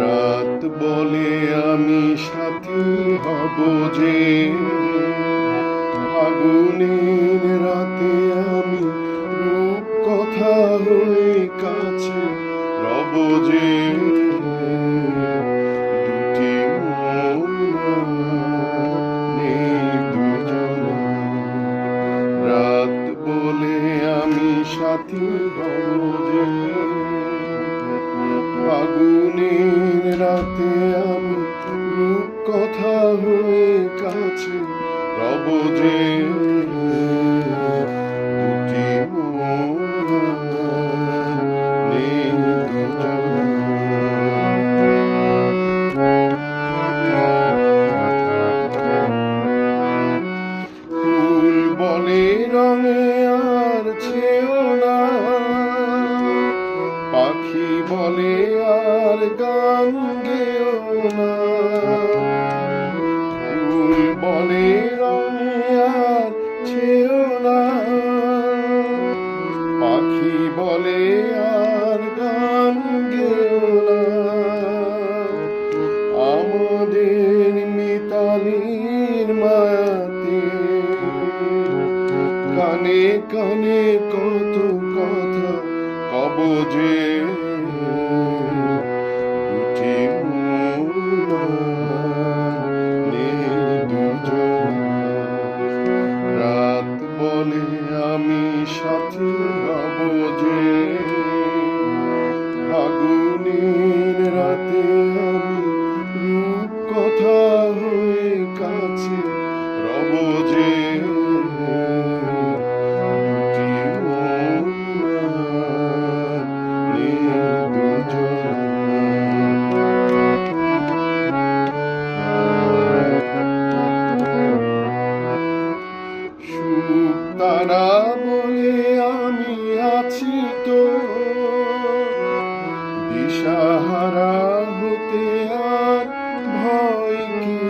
রাত বলে আমি সাথী হব যে। আগুনের রাতে আমি কথা হয়ে কাছে রব যে। রাত বলে আমি সাথী হব যে। ফাগুনের রাতে আমি কথা হয়ে কাছে রব যে রঙে আর ছেও বলে আর গান গেও না। ফুল বলে রঙে আর ছেও না। পাখি বলে আর গান গেও না। আমাদের মিতালির মায়াতে কানে কানে কত কথা কব যে ফাগুনের রাতে আমি রূপ কথা হয়ে কাছে রব যে দিশাহারা হতে আর ভয় কি?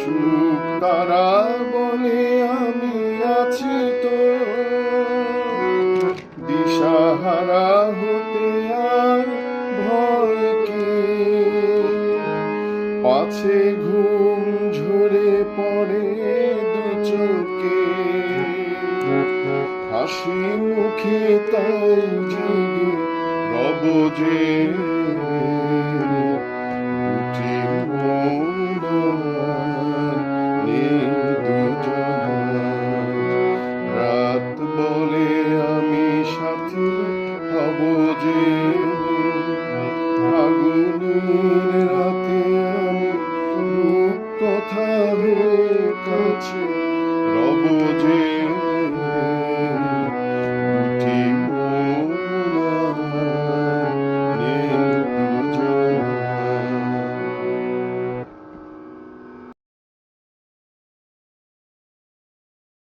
সুখ তারা বলে আমি আছি তো। দিশাহারা হতে আর ভয় কি? পাছে ঘুম ঝরে পড়ে দু চোখে। হাসি মুখে তাই জেগে Prabhu